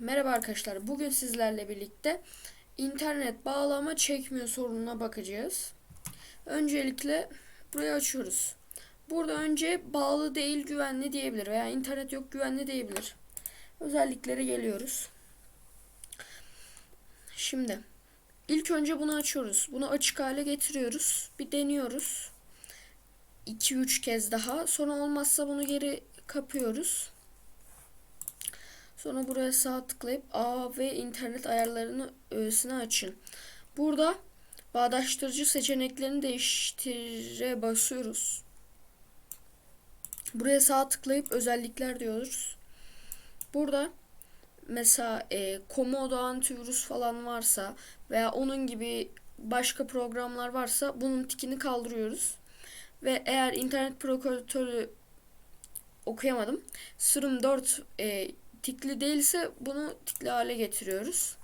Merhaba arkadaşlar. Bugün sizlerle birlikte internet bağlama çekmiyor sorununa bakacağız. Öncelikle burayı açıyoruz. Burada önce bağlı değil güvenli diyebilir veya internet yok güvenli diyebilir. Özelliklere geliyoruz. Şimdi ilk önce bunu açıyoruz. Bunu açık hale getiriyoruz. Bir deniyoruz. 2-3 kez daha. Sonra olmazsa bunu geri kapıyoruz. Sonra buraya sağ tıklayıp A ve internet ayarlarını öğesine açın. Burada bağdaştırıcı seçeneklerini değiştire basıyoruz. Buraya sağ tıklayıp özellikler diyoruz. Burada mesela e, Komodo antivirüs falan varsa veya onun gibi başka programlar varsa bunun tikini kaldırıyoruz. Ve eğer internet provokatörü okuyamadım. Sürüm 4 e, tikli değilse bunu tikli hale getiriyoruz.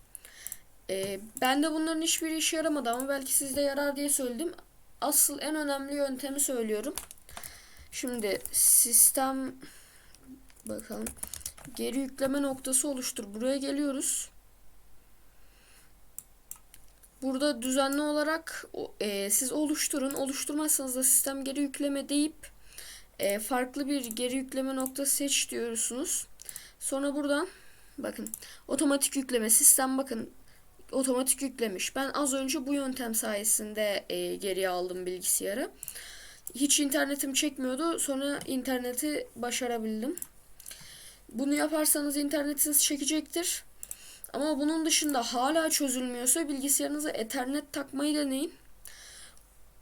Ee, ben de bunların hiçbiri işe yaramadı ama belki sizde yarar diye söyledim. Asıl en önemli yöntemi söylüyorum. Şimdi sistem bakalım geri yükleme noktası oluştur. Buraya geliyoruz. Burada düzenli olarak e, siz oluşturun. Oluşturmazsanız da sistem geri yükleme deyip e, farklı bir geri yükleme noktası seç diyorsunuz. Sonra buradan bakın otomatik yükleme sistem bakın otomatik yüklemiş. Ben az önce bu yöntem sayesinde e, geriye aldım bilgisayarı. Hiç internetim çekmiyordu. Sonra interneti başarabildim. Bunu yaparsanız internetiniz çekecektir. Ama bunun dışında hala çözülmüyorsa bilgisayarınıza Ethernet takmayı deneyin.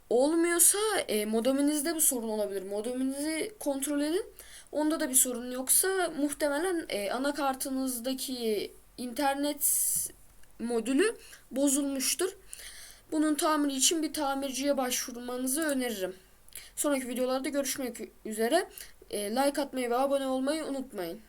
Olmuyorsa e, modeminizde bir sorun olabilir. Modeminizi kontrol edin. Onda da bir sorun yoksa muhtemelen e, anakartınızdaki internet modülü bozulmuştur. Bunun tamiri için bir tamirciye başvurmanızı öneririm. Sonraki videolarda görüşmek üzere. E, like atmayı ve abone olmayı unutmayın.